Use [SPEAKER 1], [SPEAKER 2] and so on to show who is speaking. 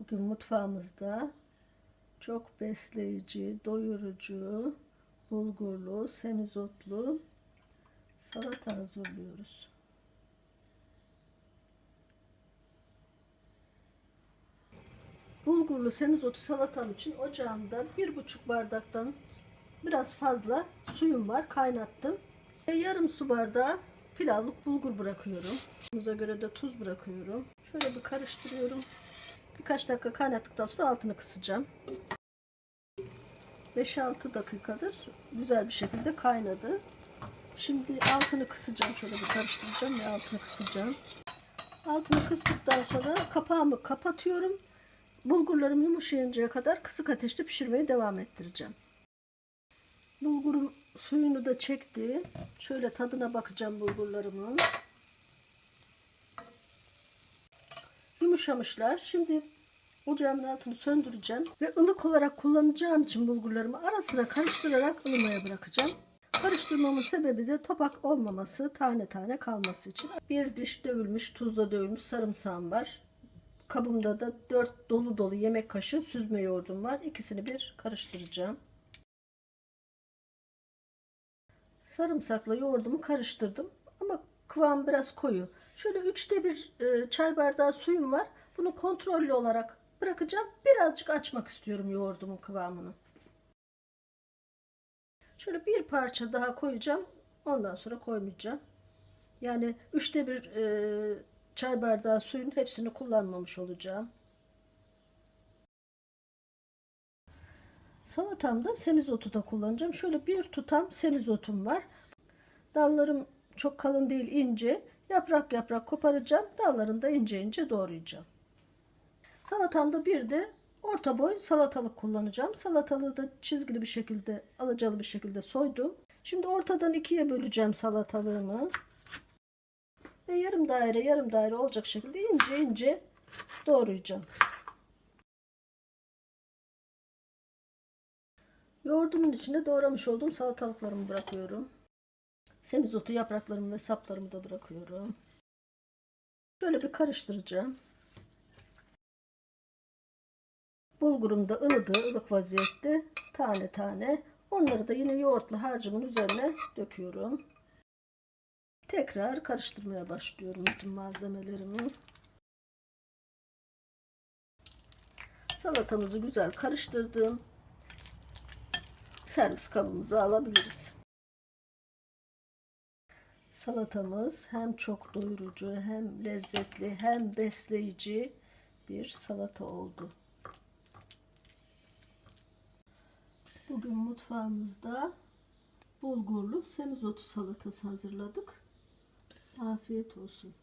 [SPEAKER 1] Bugün mutfağımızda çok besleyici, doyurucu, bulgurlu, semizotlu salata hazırlıyoruz. Bulgurlu semizotu salatam için ocağımda bir buçuk bardaktan biraz fazla suyum var. Kaynattım. E, yarım su bardağı pilavlık bulgur bırakıyorum. Buna göre de tuz bırakıyorum. Şöyle bir karıştırıyorum. Birkaç dakika kaynattıktan sonra altını kısacağım. 5-6 dakikadır güzel bir şekilde kaynadı. Şimdi altını kısacağım. Şöyle bir karıştıracağım ve altını kısacağım. Altını kıstıktan sonra kapağımı kapatıyorum. Bulgurlarım yumuşayıncaya kadar kısık ateşte pişirmeye devam ettireceğim. Bulgurum suyunu da çekti. Şöyle tadına bakacağım bulgurlarımın. Yumuşamışlar. Şimdi ocağımın altını söndüreceğim. Ve ılık olarak kullanacağım için bulgurlarımı ara sıra karıştırarak ılımaya bırakacağım. Karıştırmamın sebebi de topak olmaması, tane tane kalması için. Bir diş dövülmüş, tuzla dövülmüş sarımsağım var. Kabımda da 4 dolu dolu yemek kaşığı süzme yoğurdum var. İkisini bir karıştıracağım. Sarımsakla yoğurdumu karıştırdım. Kıvam biraz koyu. Şöyle üçte bir e, çay bardağı suyum var. Bunu kontrollü olarak bırakacağım. Birazcık açmak istiyorum yoğurdumun kıvamını. Şöyle bir parça daha koyacağım. Ondan sonra koymayacağım. Yani üçte bir e, çay bardağı suyun hepsini kullanmamış olacağım. Salatamda semizotu da kullanacağım. Şöyle bir tutam semizotum var. Dallarım çok kalın değil ince. Yaprak yaprak koparacağım. Dallarını da ince ince doğrayacağım. Salatamda bir de orta boy salatalık kullanacağım. Salatalığı da çizgili bir şekilde, alacalı bir şekilde soydum. Şimdi ortadan ikiye böleceğim salatalığımı. Ve yarım daire yarım daire olacak şekilde ince ince doğrayacağım. Yoğurdumun içine doğramış olduğum salatalıklarımı bırakıyorum. Semizotu yapraklarımı ve saplarımı da bırakıyorum. Şöyle bir karıştıracağım. Bulgurum da ılıdı, ılık vaziyette tane tane. Onları da yine yoğurtlu harcımın üzerine döküyorum. Tekrar karıştırmaya başlıyorum bütün malzemelerimi. Salatamızı güzel karıştırdım. Servis kabımıza alabiliriz. Salatamız hem çok doyurucu hem lezzetli hem besleyici bir salata oldu. Bugün mutfağımızda bulgurlu semizotu salatası hazırladık. Afiyet olsun.